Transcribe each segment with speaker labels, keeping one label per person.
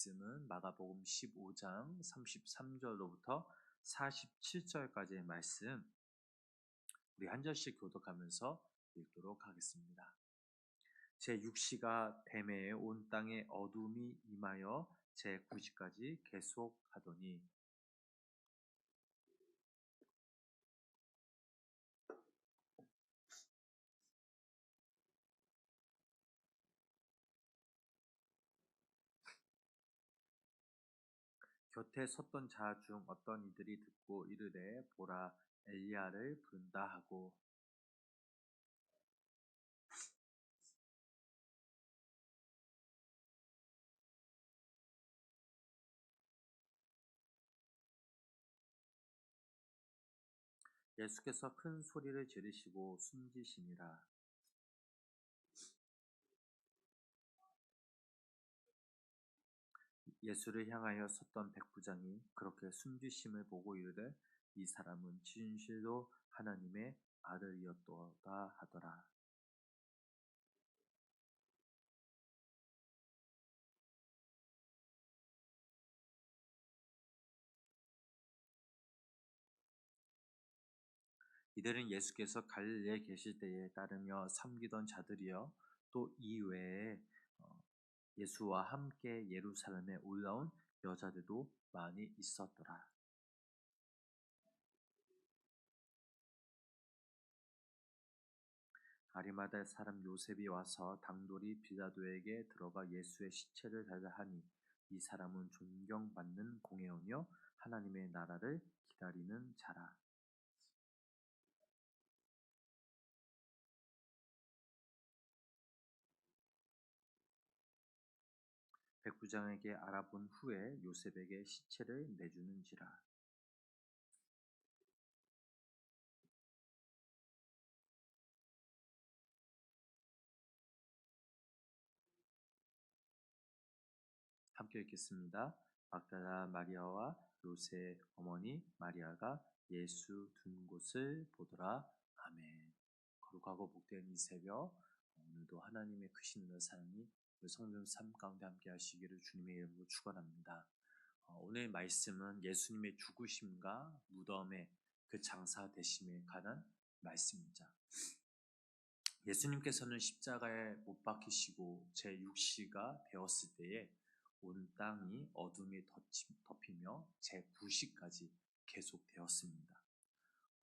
Speaker 1: 말씀은 마가복음 15장 33절로부터 47절까지의 말씀 우리 한 절씩 교독하면서 읽도록 하겠습니다. 제 6시가 뱀에 온 땅에 어둠이 임하여 제 9시까지 계속하더니 곁에 섰던 자 중 어떤 이들이 듣고 이르되 보라 엘리야를 부른다. 하고 예수께서 큰 소리를 지르시고 숨지시니라 예수를 향하여 섰던 백부장이 그렇게 숨지심을 보고 이르되 이 사람은 진실로 하나님의 아들이었도다 하더라. 이들은 예수께서 갈릴리에 계실 때에 따르며 섬기던 자들이여 또 이외에 어, 예수와 함께 예루살렘에 올라온 여자들도 많이 있었더라. 아리마다 사람 요셉이 와서 당돌이 빌라도에게 들어가 예수의 시체를 달라 하니 이 사람은 존경받는 공회원이요 하나님의 나라를 기다리는 자라. 백부장에게 알아본 후에 요셉에게 시체를 내주는지라. 함께 읽겠습니다. 막달라 마리아와 요셉 어머니 마리아가 예수 둔 곳을 보더라. 아멘. 거룩하고 복된 이 새벽 오늘도 하나님의 크신 은혜 사랑이 성령 삶 가운데 함께 하시기를 주님의 이름으로 축원합니다. 어, 오늘 말씀은 예수님의 죽으심과 무덤의 그 장사 되심에 관한 말씀입니다. 예수님께서는 십자가에 못 박히시고 제 6시가 되었을 때에 온 땅이 어둠이 덮이며 제 9시까지 계속되었습니다.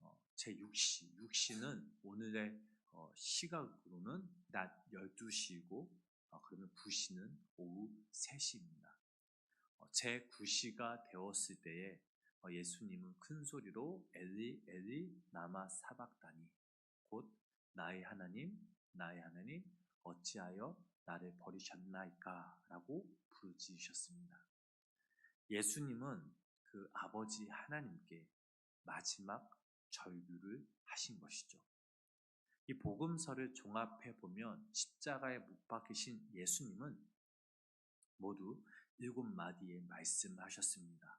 Speaker 1: 어, 제 6시, 6시는 오늘의 어, 시각으로는 낮 12시이고 어, 그러면 9시는 오후 3시입니다. 어, 제 9시가 되었을 때에 어, 예수님은 큰 소리로 엘리 엘리 나마 사박다니 곧 나의 하나님 나의 하나님 어찌하여 나를 버리셨나이까 라고 부르짖으셨습니다. 예수님은 그 아버지 하나님께 마지막 절규를 하신 것이죠. 이 복음서를 종합해 보면 십자가에 못 박히신 예수님은 모두 일곱 마디의 말씀하셨습니다.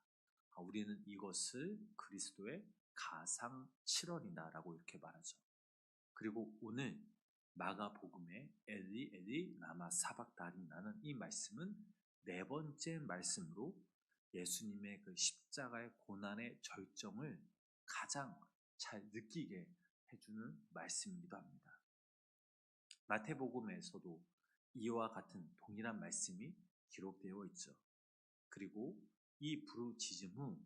Speaker 1: 아, 우리는 이것을 그리스도의 가상 7원이다라고 이렇게 말하죠. 그리고 오늘 마가복음의 엘리 엘리 라마 사박다리라는 이 말씀은 네 번째 말씀으로 예수님의 그 십자가의 고난의 절정을 가장 잘 느끼게 해주는 말씀이기도 합니다. 마태복음에서도 이와 같은 동일한 말씀이 기록되어 있죠. 그리고 이 부르짖음 후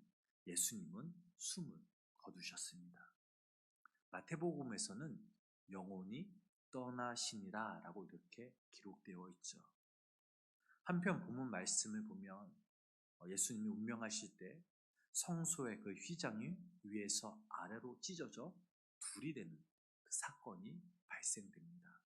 Speaker 1: 예수님은 숨을 거두셨습니다. 마태복음에서는 영혼이 떠나시니라 라고 이렇게 기록되어 있죠. 한편 본문 말씀을 보면 예수님이 운명하실 때 성소의 그 휘장이 위에서 아래로 찢어져 둘이 되는 그 사건이 발생됩니다.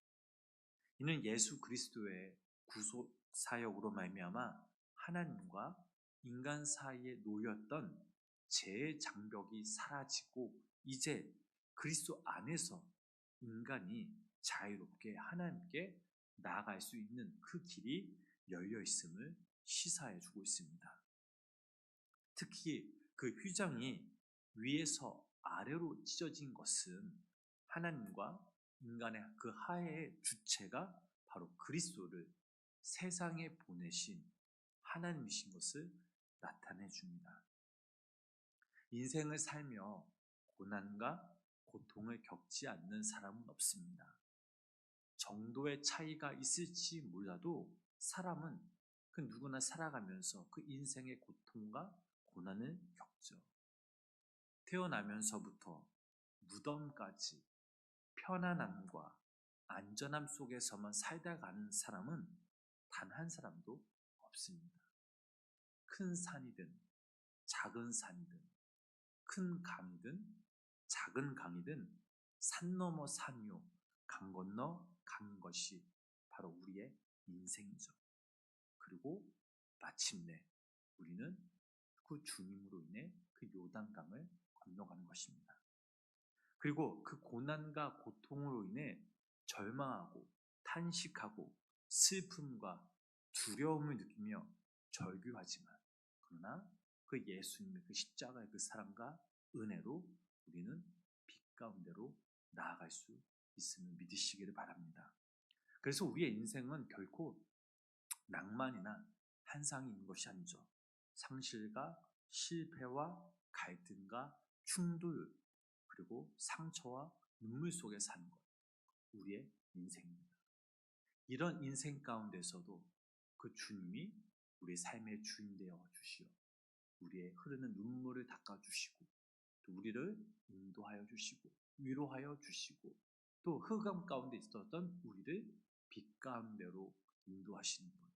Speaker 1: 이는 예수 그리스도의 구속 사역으로 말미암아 하나님과 인간 사이에 놓였던 죄의 장벽이 사라지고 이제 그리스도 안에서 인간이 자유롭게 하나님께 나아갈 수 있는 그 길이 열려 있음을 시사해 주고 있습니다. 특히 그 휘장이 위에서 아래로 찢어진 것은 하나님과 인간의 그 하해의 주체가 바로 그리스도를 세상에 보내신 하나님이신 것을 나타내 줍니다. 인생을 살며 고난과 고통을 겪지 않는 사람은 없습니다. 정도의 차이가 있을지 몰라도 사람은 그 누구나 살아가면서 그 인생의 고통과 고난을 겪죠. 태어나면서부터 무덤까지 편안함과 안전함 속에서만 살다 가는 사람은 단 한 사람도 없습니다. 큰 산이든 작은 산이든 큰 강이든 작은 강이든 산 넘어 산이요 강 건너 간 것이 바로 우리의 인생이죠. 그리고 마침내 우리는 그 주님으로 인해 그 요단강을 건너가는 것입니다. 그리고 그 고난과 고통으로 인해 절망하고 탄식하고 슬픔과 두려움을 느끼며 절규하지만 그러나 그 예수님의 그 십자가의 그 사랑과 은혜로 우리는 빛 가운데로 나아갈 수 있음을 믿으시기를 바랍니다. 그래서 우리의 인생은 결코 낭만이나 한상이 있는 것이 아니죠. 상실과 실패와 갈등과 충돌 그리고 상처와 눈물 속에 사는 것 우리의 인생입니다. 이런 인생 가운데서도 그 주님이 우리 삶의 주인 되어 주시어 우리의 흐르는 눈물을 닦아 주시고 또 우리를 인도하여 주시고 위로하여 주시고 또 흑암 가운데 있었던 우리를 빛 가운데로 인도하시는 분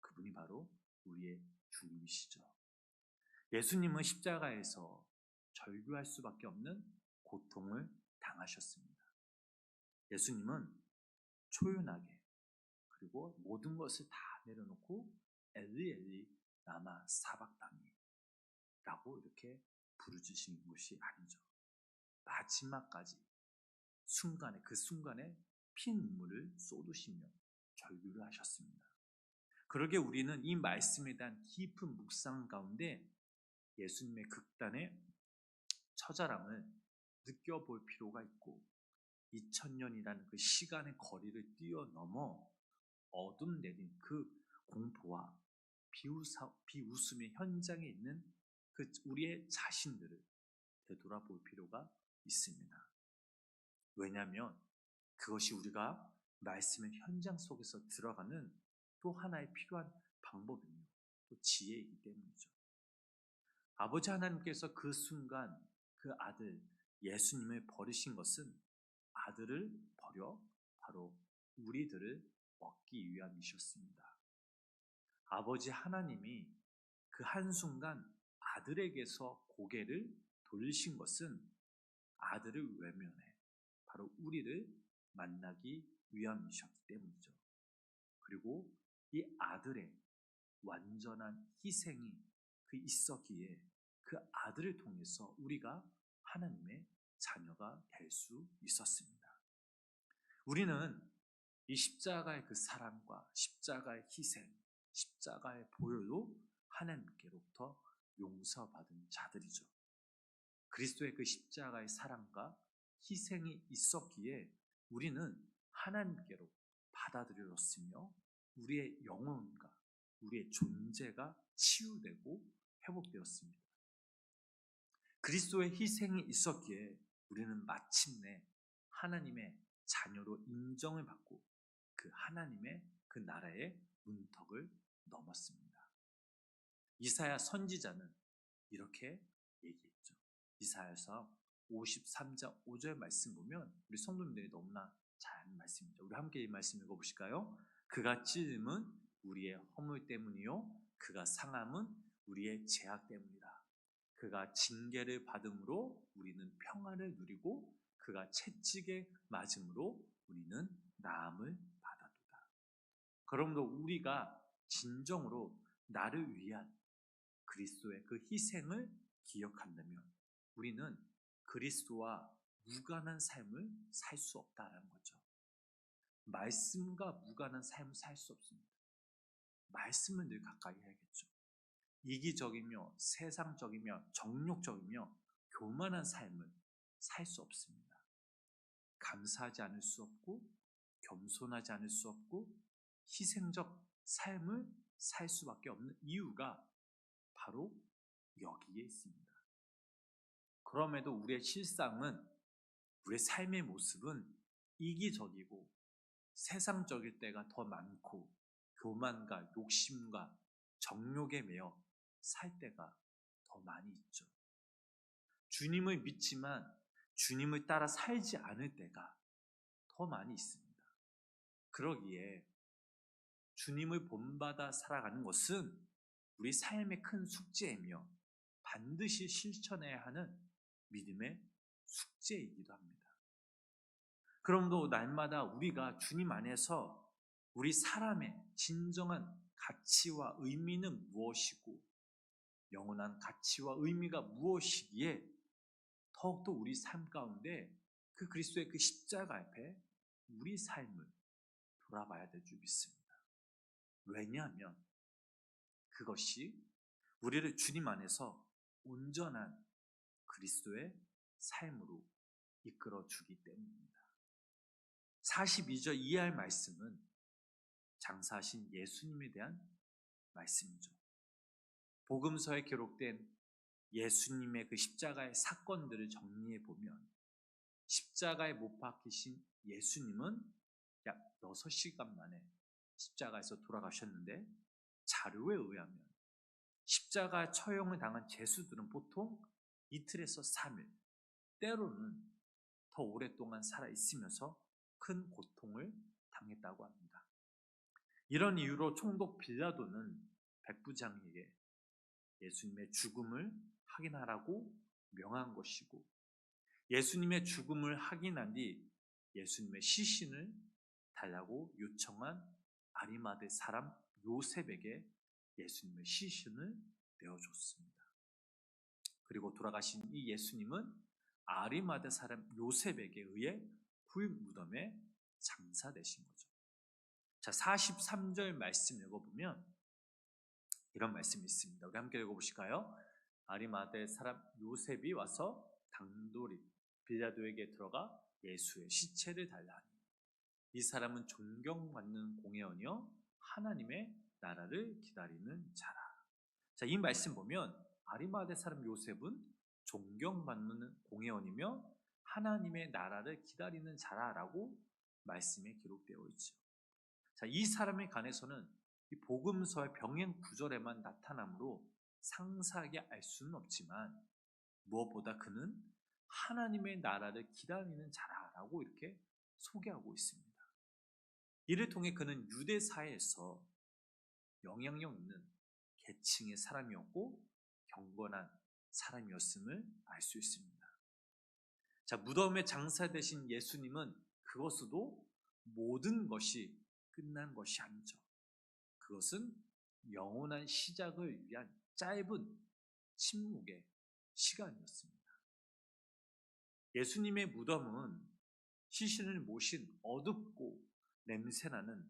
Speaker 1: 그분이 바로 우리의 주님이시죠. 예수님은 십자가에서 절규할 수밖에 없는 고통을 당하셨습니다. 예수님은 초연하게 그리고 모든 것을 다 내려놓고 엘리 엘리 라마 사박다니 라고 이렇게 부르짖으신 것이 아니죠. 마지막까지 순간에 그 순간에 피 눈물을 쏟으시며 절규를 하셨습니다. 그러게 우리는 이 말씀에 대한 깊은 묵상 가운데 예수님의 극단의 처절함을 느껴볼 필요가 있고 2000년이라는 그 시간의 거리를 뛰어넘어 어둠 내린 그 공포와 비웃아, 비웃음의 현장에 있는 그 우리의 자신들을 되돌아볼 필요가 있습니다. 왜냐하면 그것이 우리가 말씀의 현장 속에서 들어가는 또 하나의 필요한 방법이며 또 지혜이기 때문이죠. 아버지 하나님께서 그 순간 그 아들 예수님을 버리신 것은 아들을 버려 바로 우리들을 얻기 위함이셨습니다. 아버지 하나님이 그 한순간 아들에게서 고개를 돌리신 것은 아들을 외면해 바로 우리를 만나기 위함이셨기 때문이죠. 그리고 이 아들의 완전한 희생이 그 있었기에 그 아들을 통해서 우리가 하나님의 자녀가 될 수 있었습니다. 우리는 이 십자가의 그 사랑과 십자가의 희생, 십자가의 보혈로 하나님께로부터 용서받은 자들이죠. 그리스도의 그 십자가의 사랑과 희생이 있었기에 우리는 하나님께로 받아들여졌으며 우리의 영혼과 우리의 존재가 치유되고 회복되었습니다. 그리스도의 희생이 있었기에 우리는 마침내 하나님의 자녀로 인정을 받고 그 하나님의 그 나라의 문턱을 넘었습니다. 이사야 선지자는 이렇게 얘기했죠. 이사야서 53장 5절 말씀 보면 우리 성도님들이 너무나 잘 말씀입니다. 우리 함께 이 말씀 읽어보실까요? 그가 찔림은 우리의 허물 때문이요 그가 상함은 우리의 죄악 때문이다. 그가 징계를 받음으로 우리는 평안을 누리고 그가 채찍에 맞음으로 우리는 나음을 받았도다. 그러므로 우리가 진정으로 나를 위한 그리스도의 그 희생을 기억한다면 우리는 그리스도와 무관한 삶을 살 수 없다는 거죠. 말씀과 무관한 삶을 살 수 없습니다. 말씀을 늘 가까이 해야겠죠. 이기적이며 세상적이며 정욕적이며 교만한 삶을 살 수 없습니다. 감사하지 않을 수 없고 겸손하지 않을 수 없고 희생적 삶을 살 수밖에 없는 이유가 바로 여기에 있습니다. 그럼에도 우리의 실상은 우리의 삶의 모습은 이기적이고 세상적일 때가 더 많고 교만과 욕심과 정욕에 매여 살 때가 더 많이 있죠. 주님을 믿지만 주님을 따라 살지 않을 때가 더 많이 있습니다. 그러기에 주님을 본받아 살아가는 것은 우리 삶의 큰 숙제이며 반드시 실천해야 하는 믿음의 숙제이기도 합니다. 그럼도 날마다 우리가 주님 안에서 우리 사람의 진정한 가치와 의미는 무엇이고 영원한 가치와 의미가 무엇이기에 더욱더 우리 삶 가운데 그 그리스도의 그 십자가 앞에 우리 삶을 돌아봐야 될 줄 믿습니다. 왜냐하면 그것이 우리를 주님 안에서 온전한 그리스도의 삶으로 이끌어 주기 때문입니다. 42절 이해할 말씀은 장사하신 예수님에 대한 말씀이죠. 복음서에 기록된 예수님의 그 십자가의 사건들을 정리해 보면 십자가에 못 박히신 예수님은 약 6시간 만에 십자가에서 돌아가셨는데 자료에 의하면 십자가 처형을 당한 죄수들은 보통 이틀에서 3일, 때로는 더 오랫동안 살아 있으면서 큰 고통을 당했다고 합니다. 이런 이유로 총독 빌라도는 백부장에게 예수님의 죽음을 확인하라고 명한 것이고 예수님의 죽음을 확인한 뒤 예수님의 시신을 달라고 요청한 아리마대 사람 요셉에게 예수님의 시신을 내어줬습니다. 그리고 돌아가신 이 예수님은 아리마대 사람 요셉에게 의해 굴 무덤에 장사되신 거죠. 자, 43절 말씀 읽어보면 이런 말씀이 있습니다. 우리 함께 읽어보실까요? 아리마대 사람 요셉이 와서 당돌이 빌라도에게 들어가 예수의 시체를 달라하니 이 사람은 존경받는 공회원이요 하나님의 나라를 기다리는 자라. 자, 이 말씀 보면 아리마대 사람 요셉은 존경받는 공회원이며 하나님의 나라를 기다리는 자라라고 말씀에 기록되어 있죠. 자, 이 사람에 관해서는 이 복음서의 병행 구절에만 나타나므로 상세하게 알 수는 없지만 무엇보다 그는 하나님의 나라를 기다리는 자라라고 이렇게 소개하고 있습니다. 이를 통해 그는 유대 사회에서 영향력 있는 계층의 사람이었고 경건한 사람이었음을 알 수 있습니다. 자, 무덤에 장사되신 예수님은 그것으로 모든 것이 끝난 것이 아니죠. 그것은 영원한 시작을 위한 짧은 침묵의 시간이었습니다. 예수님의 무덤은 시신을 모신 어둡고 냄새나는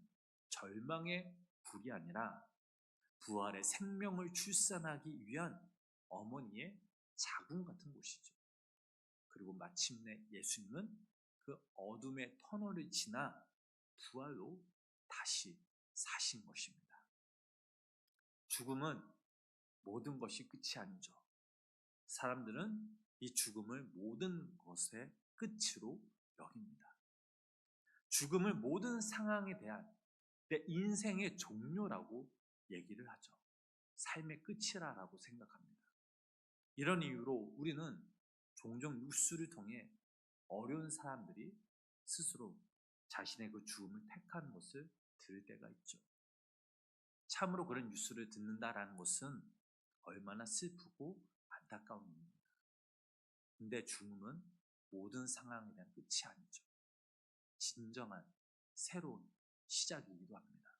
Speaker 1: 절망의 불이 아니라 부활의 생명을 출산하기 위한 어머니의 자궁 같은 곳이죠. 그리고 마침내 예수님은 그 어둠의 터널을 지나 부활로 다시 사신 것입니다. 죽음은 모든 것이 끝이 아니죠. 사람들은 이 죽음을 모든 것의 끝으로 여깁니다. 죽음을 모든 상황에 대한 내 인생의 종료라고 얘기를 하죠. 삶의 끝이라고 생각합니다. 이런 이유로 우리는 종종 뉴스를 통해 어려운 사람들이 스스로 자신의 그 죽음을 택한 것을 들을 때가 있죠. 참으로 그런 뉴스를 듣는다라는 것은 얼마나 슬프고 안타까운 일입니다. 근데 죽음은 모든 상황에 대한 끝이 아니죠. 진정한 새로운 시작이기도 합니다.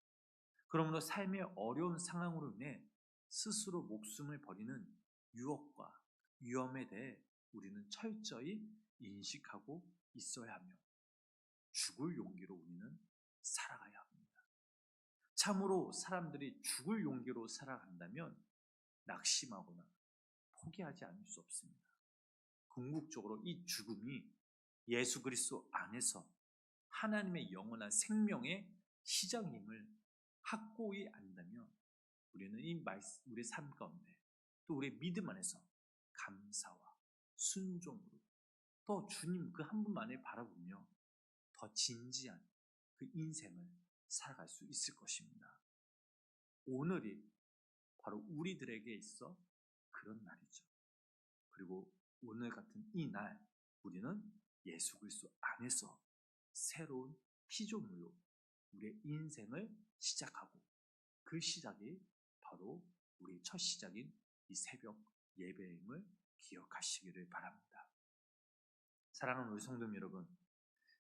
Speaker 1: 그러므로 삶의 어려운 상황으로 인해 스스로 목숨을 버리는 유혹과 위험에 대해 우리는 철저히 인식하고 있어야 하며 죽을 용기로 우리는 살아가야 합니다. 참으로 사람들이 죽을 용기로 살아간다면 낙심하거나 포기하지 않을 수 없습니다. 궁극적으로 이 죽음이 예수 그리스도 안에서 하나님의 영원한 생명의 시작임을 확고히 안다면 우리는 이 말씀, 우리 삶 가운데 또 우리의 믿음 안에서 감사와 순종으로 또 주님 그 한 분만을 바라보며 더 진지한 그 인생을 살아갈 수 있을 것입니다. 오늘이 바로 우리들에게 있어 그런 날이죠. 그리고 오늘 같은 이 날 우리는 예수 그리스도 안에서 새로운 피조물로 우리의 인생을 시작하고 그 시작이 바로 우리의 첫 시작인 이 새벽 예배임을 기억하시기를 바랍니다. 사랑하는 우리 성도 여러분,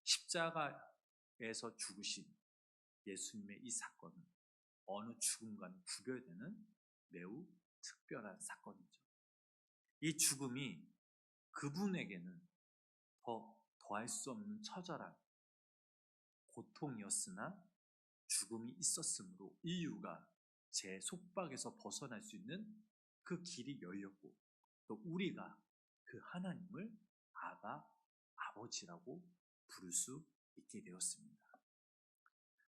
Speaker 1: 십자가에서 죽으신 예수님의 이 사건은 어느 죽음과는 구별되는 매우 특별한 사건이죠. 이 죽음이 그분에게는 더 더할 수 없는 처절한 고통이었으나 죽음이 있었으므로 인류가 제 속박에서 벗어날 수 있는 그 길이 열렸고 또 우리가 그 하나님을 아바 아버지라고 부를 수 있게 되었습니다.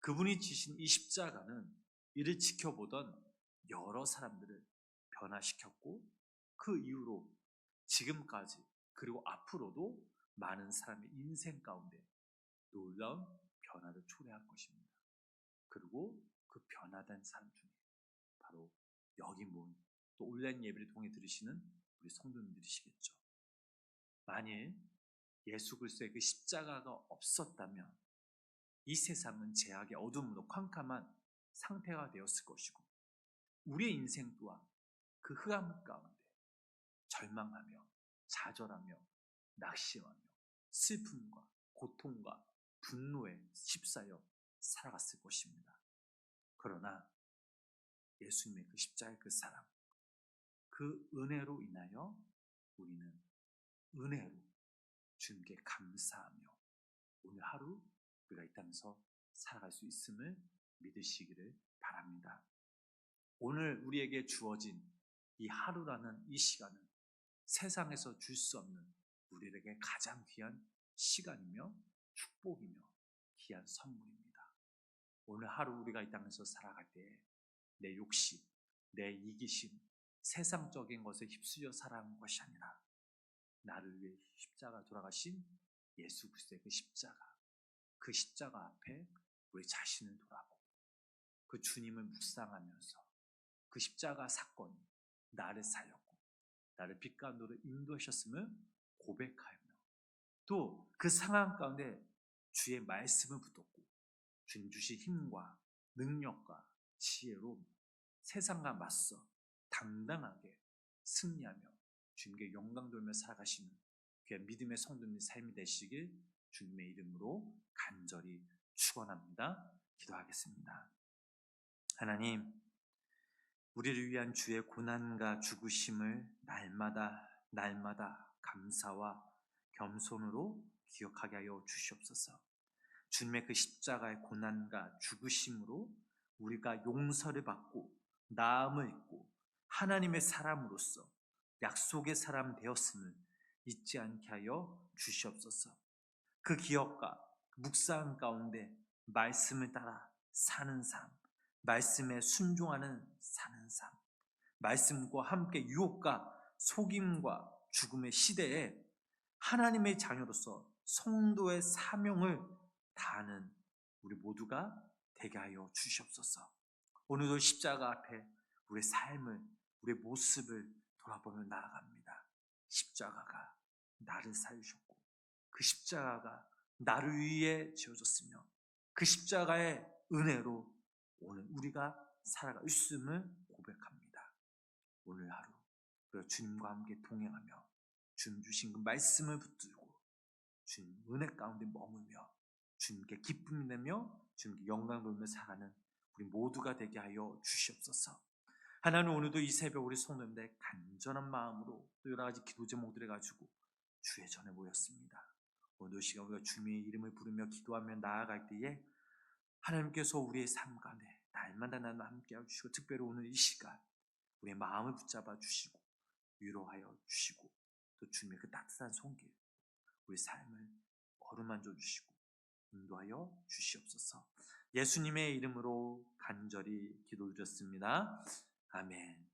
Speaker 1: 그분이 지신 이 십자가는 이를 지켜보던 여러 사람들을 변화시켰고 그 이후로 지금까지 그리고 앞으로도 많은 사람의 인생 가운데 놀라운 변화를 초래할 것입니다. 그리고 그 변화된 사람 중에 바로 여기 모인 또 온라인 예배를 통해 들으시는 우리 성도님들이시겠죠. 만일 예수 그리스도의 그 십자가가 없었다면 이 세상은 제약의 어둠으로 캄캄한 상태가 되었을 것이고 우리의 인생 또한 그 흑암 가운데 절망하며 좌절하며 낙심하며 슬픔과 고통과 분노에 휩싸여 살아갔을 것입니다. 그러나 예수님의 그 십자가의 그 사랑, 그 은혜로 인하여 우리는 은혜로 주님께 감사하며 오늘 하루 우리가 이 땅에서 살아갈 수 있음을 믿으시기를 바랍니다. 오늘 우리에게 주어진 이 하루라는 이 시간은 세상에서 줄 수 없는 우리에게 가장 귀한 시간이며 축복이며 귀한 선물입니다. 오늘 하루 우리가 이 땅에서 살아갈 때에 내 욕심, 내 이기심, 세상적인 것에 휩쓸려 살아가는 것이 아니라 나를 위해 십자가 돌아가신 예수 그리스도의 그 십자가, 그 십자가 앞에 우리 자신을 돌아보고 그 주님을 묵상하면서 그 십자가 사건이 나를 살렸고 나를 빛 가운데로 인도하셨음을 고백하며 또 그 상황 가운데 주의 말씀을 붙었고 주님 주신 힘과 능력과 지혜로 세상과 맞서 당당하게 승리하며 주님께 영광 돌며 살아가시는 귀한 믿음의 성도님의 삶이 되시길 주님의 이름으로 간절히 축원합니다. 기도하겠습니다. 하나님, 우리를 위한 주의 고난과 죽으심을 날마다 날마다 감사와 겸손으로 기억하게 하여 주시옵소서. 주님의 그 십자가의 고난과 죽으심으로 우리가 용서를 받고 나음을 입고 하나님의 사람으로서 약속의 사람 되었음을 잊지 않게 하여 주시옵소서. 그 기억과 묵상 가운데 말씀을 따라 사는 삶, 말씀에 순종하는 사는 삶, 말씀과 함께 유혹과 속임과 죽음의 시대에 하나님의 자녀로서 성도의 사명을 다하는 우리 모두가 되게 하여 주시옵소서. 오늘도 십자가 앞에 우리 삶을, 우리 모습을 돌아보며 나아갑니다. 십자가가 나를 살리셨고, 그 십자가가 나를 위해 지어졌으며, 그 십자가의 은혜로 오늘 우리가 살아가 있음을 고백합니다. 오늘 하루, 주님과 함께 동행하며, 주님 주신 그 말씀을 붙들고, 주님 은혜 가운데 머물며, 주님께 기쁨 내며, 주님께 영광 돌며 살아가는 우리 모두가 되게 하여 주시옵소서. 하나님 오늘도 이 새벽 우리 성도님들 간절한 마음으로 또 여러 가지 기도 제목들을 가지고 주의 전에 모였습니다. 오늘 시간 우리가 주님의 이름을 부르며 기도하며 나아갈 때에 하나님께서 우리의 삶 가운데 날마다 날마다 함께하여 주시고 특별히 오늘 이 시간 우리의 마음을 붙잡아 주시고 위로하여 주시고 또 주님의 그 따뜻한 손길 우리 삶을 어루만져 주시고 인도하여 주시옵소서. 예수님의 이름으로 간절히 기도드렸습니다. 아멘.